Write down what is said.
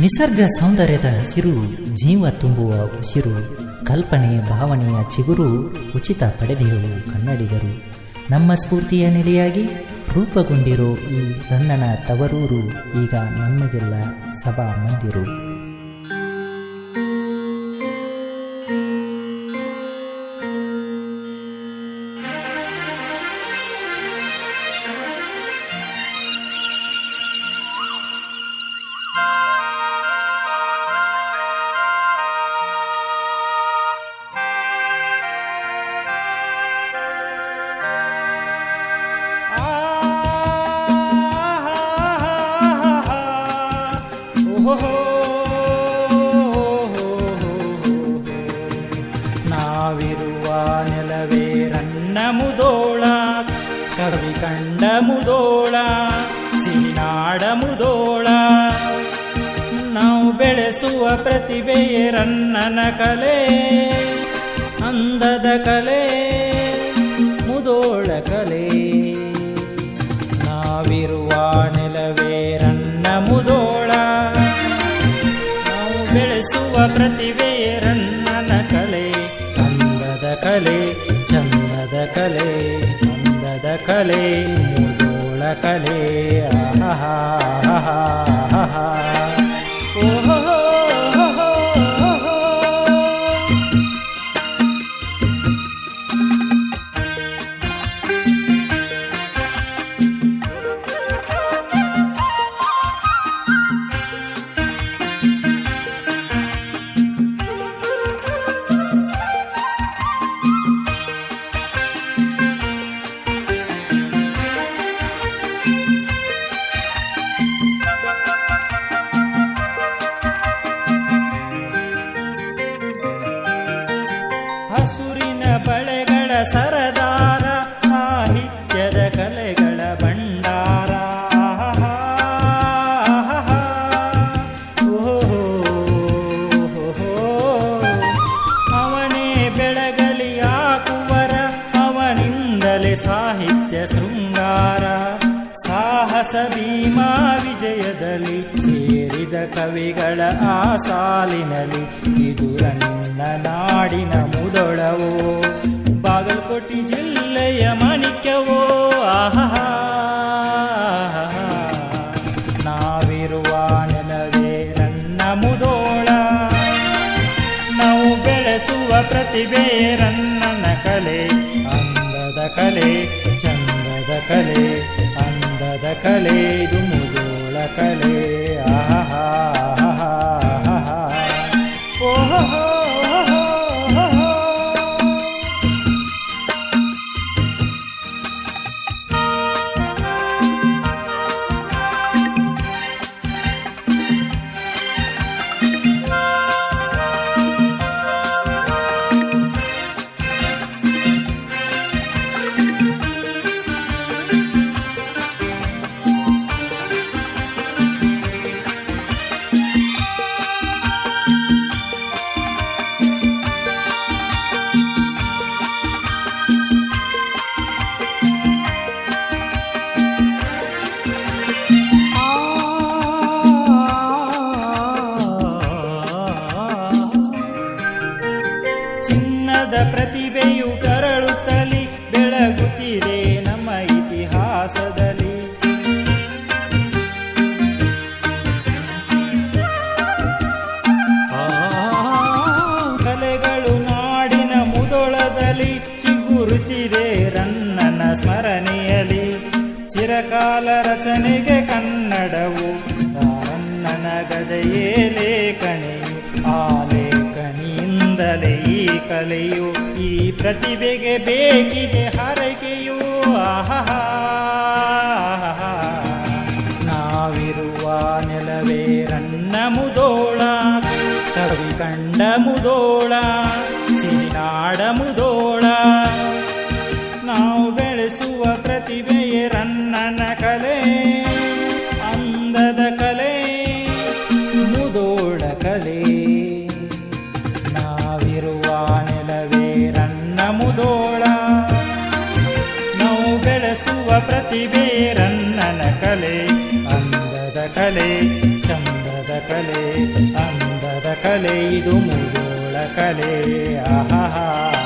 ನಿಸರ್ಗ ಸೌಂದರ್ಯದ ಹಸಿರು, ಜೀವ ತುಂಬುವ ಉಸಿರು ಕಲ್ಪನೆ ಭಾವನೆಯ ಚಿಗುರು ಉಚಿತ ಪಡೆದಿರುವ ಕನ್ನಡಿಗರು. ನಮ್ಮ ಸ್ಫೂರ್ತಿಯ ನೆಲೆಯಾಗಿ ರೂಪುಗೊಂಡಿರೋ ಈ ರನ್ನನ ತವರೂರು ಈಗ ನಮಗೆಲ್ಲ ಸಭಾ ಮಂದಿರು. ನಾವಿರುವ ನೆಲವೇ ರನ್ನ ಮುದೋಳ, ಕವಿ ಕಂಡ ಮುದೋಳ ಸಿನಾಡ ಮುದೋಳ. ನಾವು ಬೆಳೆಸುವ ಪ್ರತಿಭೆಯೇ ರನ್ನನ ಕಲೆ, ಅಂದದ ಕಲೆ, ಮುದೋಳ ಕಲೆ. ನಾವಿರುವ ನೆಲವೇ ರನ್ನ ಮುದೋಳ, ನಾವು ಬೆಳೆಸುವ ಪ್ರತಿಭೆ ಕಲೆ ಚಂದದ ಕಲೆ ಅಂದದ ಕಲೆ ಮುದೋಳ ಕಲೆ. ಆಹಾ. ಕವಿಗಳ ಆ ಸಾಲಿನಲ್ಲಿ ಇದು ನನ್ನ ನಾಡಿನ ಮುದೊಳವೋ, ಬಾಗಲಕೋಟೆ ಜಿಲ್ಲೆಯ ಮಾಣಿಕ್ಯವೋ, ಆಹಾ ನಾವಿರುವ ನೆಲವೇ ನನ್ನ ಮುದೋಳ. ನಾವು ಬೆಳೆಸುವ ಪ್ರತಿಭೆ ರನ್ನನ ಕಲೆ, ಅಂದದ ಕಲೆ, ಚಂದದ ಕಲೆ, ಅಂದದ ಕಲೆ, ಇದು ಮುದೋಳ ಕಲೆ ಆಹಾ. ಕನ್ನಡವು ರನ್ನನ ಗದೆಯೇ ಆ ಲೇಖನಿಯಿಂದಲೇ ಈ ಕಲೆಯು ಈ ಪ್ರತಿಭೆಗೆ ಬೇಕಿದೆ ಹರಕೆಯು. ಆಹಾ ನಾವಿರುವ ನೆಲವೇ ರನ್ನ ಮುದೋಳ, ಕವಿ ಕಂಡ ಮುದೋಳ ಸಿರಿನಾಡ ಮುದೋಳ. ನಾವು ಅಂದದ ಕಲೆ, ಮುದೋಡ ಕಲೆ. ನಾವಿರುವ ನೆಲವೇ ರನ್ನ ಮುದೋಳ. ನಾವು ಬೆಳೆಸುವ ಪ್ರತಿಭೆ ರನ್ನನ ಕಲೆ, ಅಂದದ ಕಲೆ, ಚಂದದ ಕಲೆ, ಅಂದದ ಕಲೆ, ಇದು ಮುದೋಳ ಕಲೆ. ಆಹಾ.